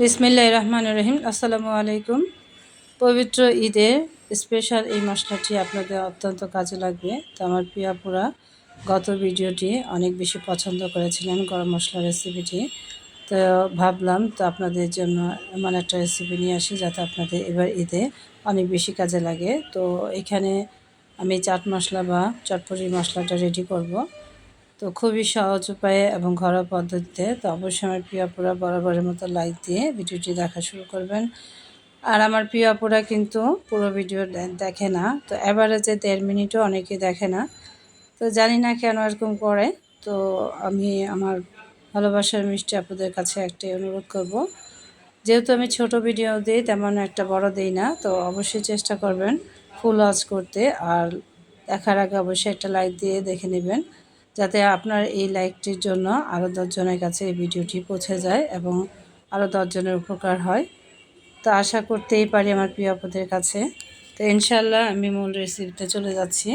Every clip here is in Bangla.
বিসমিল্লাহ রহমান রহিম আসসালামু আলাইকুম। পবিত্র ঈদের স্পেশাল এই মশলাটি আপনাদের অত্যন্ত কাজে লাগবে। তো আমার পিয়াপুরা গত ভিডিওটি অনেক বেশি পছন্দ করেছিলেন গরম মশলা রেসিপিটি। তো ভাবলাম তো আপনাদের জন্য এমন একটা রেসিপি নিয়ে আসি যাতে আপনাদের এবার ঈদে অনেক বেশি কাজে লাগে। তো এখানে আমি চাট মশলা বা চটপটি মশলাটা রেডি করব। তো খুবই সহজ উপায়ে এবং ঘরোয়া পদ্ধতিতে তো অবশ্যই আমার প্রিয়াপুরা বরাবরের মতো লাইক দিয়ে ভিডিওটি দেখা শুরু করবেন। আর আমার প্রিয় প্রিয়াপুরা কিন্তু পুরো ভিডিও দেখে না, তো যে দেড় মিনিটও অনেকে দেখে না। তো জানি না কেন এরকম করে, তো আমি আমার ভালোবাসার মিষ্টি আপুদের কাছে একটাই অনুরোধ করব। যেহেতু আমি ছোট ভিডিও দিই, তেমন একটা বড় দিই না, তো অবশ্যই চেষ্টা করবেন ফুল ওয়াচ করতে। আর দেখার আগে অবশ্যই একটা লাইক দিয়ে দেখে নেবেন। যাতে আপনার এই লাইকটির জন্য আরও দশজনের কাছে এই ভিডিওটি পৌঁছে যায় এবং আরও দশজনের উপকার হয়। তো আশা করতেই পারি আমার প্রিয় আপদের কাছে। তো ইনশাল্লাহ আমি মূল রেসিপিতে চলে যাচ্ছি।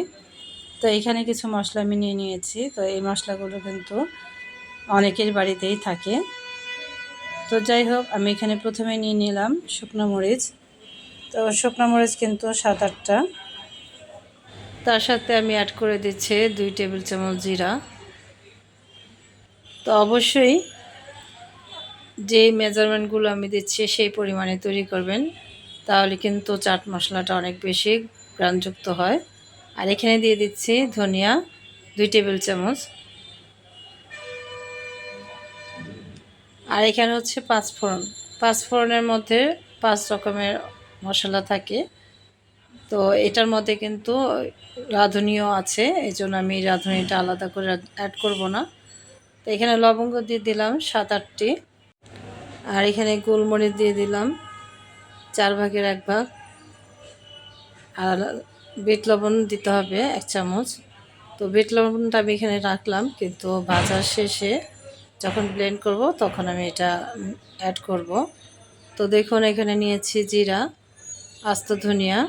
তো এখানে কিছু মশলা আমি নিয়ে নিয়েছি। তো এই মশলাগুলো কিন্তু অনেকের বাড়িতেই থাকে। তো যাই হোক, আমি এখানে প্রথমে নিয়ে নিলাম শুকনো মরিচ। তো শুকনো মরিচ কিন্তু সাত আটটা। তার সাথে আমি অ্যাড করে দিচ্ছি দুই টেবিল চামচ জিরা। তো অবশ্যই যে মেজারমেন্টগুলো আমি দিচ্ছি সেই পরিমাণে তৈরি করবেন, তাহলে কিন্তু চাট মশলাটা অনেক বেশি গ্রানযুক্ত হয়। আর এখানে দিয়ে দিচ্ছি ধনিয়া দুই টেবিল চামচ। আর এখানে হচ্ছে পাঁচ ফোড়ন পাঁচফোড়ন। পাঁচফোড়নের মধ্যে পাঁচ রকমের মশলা থাকে। তো এটার মধ্যে কিন্তু রাঁধুনিও আছে এই জন্য আমি রাঁধুনিটা আলাদা করে অ্যাড করব না। তো এখানে লবঙ্গ দিয়ে দিলাম সাত আটটি, আর এখানে গোলমরিচ দিয়ে দিলাম চার ভাগের এক ভাগ। আর বিট লবণ দিতে হবে এক চামচ। তো বিট লবণটা আমি এখানে রাখলাম, কিন্তু ভাজার শেষে যখন ব্লেন্ড করব তখন আমি এটা অ্যাড করব। তো দেখুন এখানে নিয়েছি জিরা, আস্ত ধনিয়া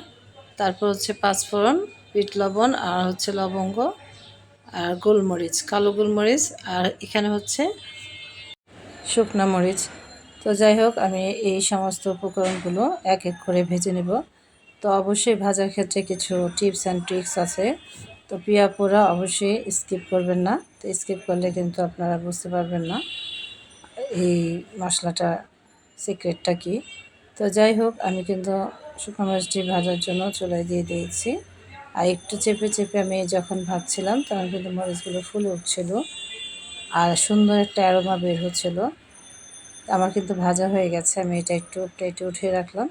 তারপর হচ্ছে পাঁচফোড়ন বিট লবণ আর হচ্ছে লবঙ্গ আর গোলমরিচ, কালো গোলমরিচ আর এখানে হচ্ছে শুকনা মরিচ। তো যাই হোক, আমি এই সমস্ত উপকরণগুলো এক এক করে ভেজে নেব। তো অবশ্যই ভাজার ক্ষেত্রে কিছু টিপস অ্যান্ড ট্রিক্স আছে। তো পিয়া পোড়া অবশ্যই স্কিপ করবেন না। তো স্কিপ করলে কিন্তু আপনারা বুঝতে পারবেন না এই মশলাটা সিক্রেটটা কি। তো যাই হোক, আমি কিন্তু শুকনো মাছটি ভাজার জন্য চুলায় দিয়ে দিয়েছি। আর একটু চেপে চেপে আমি যখন ভাজছিলাম, তখন কিন্তু মরিচগুলো ফুলে উঠছিল। আর সুন্দর একটা অ্যারোমা বের হচ্ছিল। আমার কিন্তু ভাজা হয়ে গেছে, আমি এটা একটু প্লেটে উঠিয়ে রাখলাম।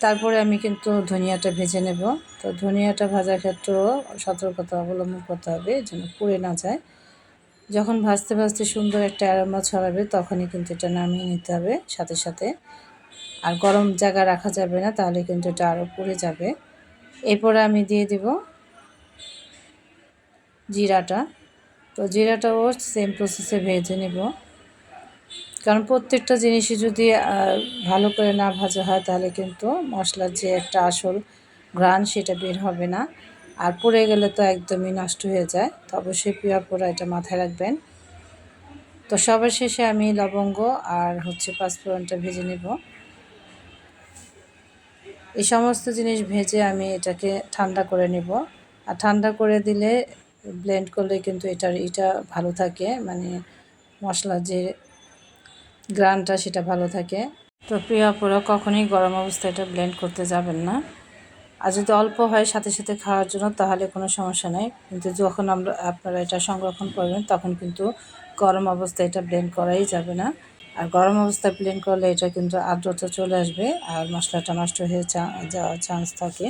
তারপরে আমি কিন্তু ধনিয়াটা ভেজে নেব। তো ধনিয়াটা ভাজার ক্ষেত্রেও সতর্কতা অবলম্বন করতে হবে, যেন পুড়ে না যায়। যখন ভাজতে ভাজতে সুন্দর একটা অ্যারোমা ছড়াবে, তখনই কিন্তু এটা নামিয়ে নিতে হবে সাথে সাথে। আর গরম জায়গা রাখা যাবে না, তাহলে কিন্তু এটা আরও পুড়ে যাবে। এরপরে আমি দিয়ে দেব জিরাটা। তো জিরাটাও সেম প্রসেসে ভেজে নেব। কারণ প্রত্যেকটা জিনিসই যদি ভালো করে না ভাজা হয়, তাহলে কিন্তু মশলার যে একটা আসল গ্রান সেটা বের হবে না। আর পড়ে গেলে তো একদমই নষ্ট হয়ে যায়। তো অবশ্যই পিওর পোড়া এটা মাথায় রাখবেন। তো সবার শেষে আমি লবঙ্গ আর হচ্ছে পাঁচফোড়নটা ভেজে নেব। এই সমস্ত জিনিস ভেজে আমি এটাকে ঠান্ডা করে নেব। আর ঠান্ডা করে দিলে ব্লেন্ড করলে কিন্তু এটার এটা ভালো থাকে মানে মশলার যে গ্রানটা সেটা ভালো থাকে। তো প্রিয়া পুরো কখনই গরম অবস্থায় এটা ব্লেন্ড করতে যাবেন না। আর যদি অল্প হয় সাথে সাথে খাওয়ার জন্য, তাহলে কোনো সমস্যা নেই। কিন্তু যখন আমরা আপনারা এটা সংরক্ষণ করবেন, তখন কিন্তু গরম অবস্থায় এটা ব্লেন্ড করাই যাবে না। আর গরম অবস্থায় ব্লেন্ড করলে এটা কিন্তু আর্দ্রতা চলে আসবে আর মশলাটা নষ্ট হয়ে যাওয়ার চান্স থাকে।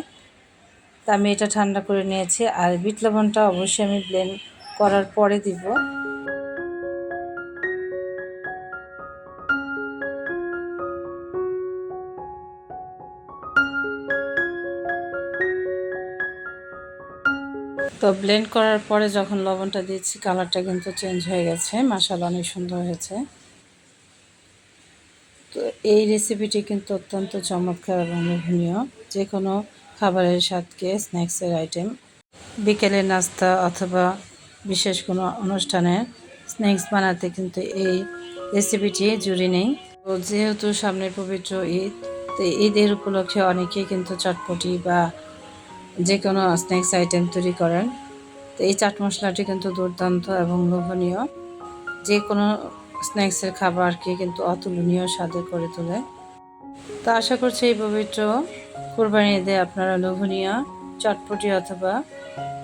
তা আমি এটা ঠান্ডা করে নিয়েছি আর বিট লবণটা অবশ্যই আমি ব্লেন্ড করার পরে দিব। তো ব্লেন্ড করার পরে যখন লবণটা দিচ্ছি কালারটা কিন্তু চেঞ্জ হয়ে গেছে। মশালা অনেক সুন্দর হয়েছে। তো এই রেসিপিটি কিন্তু অত্যন্ত চমৎকার এবং লোভনীয়। যে কোনো খাবারের স্বাদকে স্ন্যাক্সের আইটেম বিকেলের নাস্তা অথবা বিশেষ কোনো অনুষ্ঠানে স্ন্যাক্স বানাতে কিন্তু এই রেসিপিটি জুড়ি নেই। তো যেহেতু সামনে পবিত্র ঈদ, তো ঈদের উপলক্ষে অনেকেই কিন্তু চটপটি বা যে কোনো স্ন্যাক্স আইটেম তৈরি করেন। তো এই চাট মশলাটি কিন্তু দুর্দান্ত এবং লোভনীয়। যে কোনো স্ন্যাক্সের খাবারকে কিন্তু অতুলনীয় স্বাদে করে তোলে। তো আশা করছি এই পবিত্র কোরবানি ঈদে আপনারা লোভনীয় চটপটি অথবা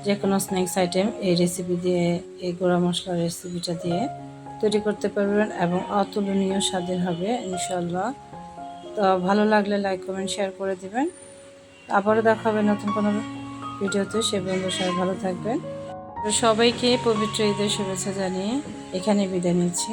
যে কোনো স্ন্যাক্স আইটেম এই রেসিপি দিয়ে, এই গোড়া মশলার রেসিপিটা দিয়ে তৈরি করতে পারবেন এবং অতুলনীয় স্বাদের হবে ইনশাল্লাহ তো ভালো লাগলে লাইক কমেন্ট শেয়ার করে দিবেন। আবারও দেখা হবে নতুন কোনো ভিডিওতে। সে বন্ধু সবাই ভালো থাকবেন। সবাইকে পবিত্র ঈদের শুভেচ্ছা জানিয়ে এখানে বিদায় নিচ্ছি।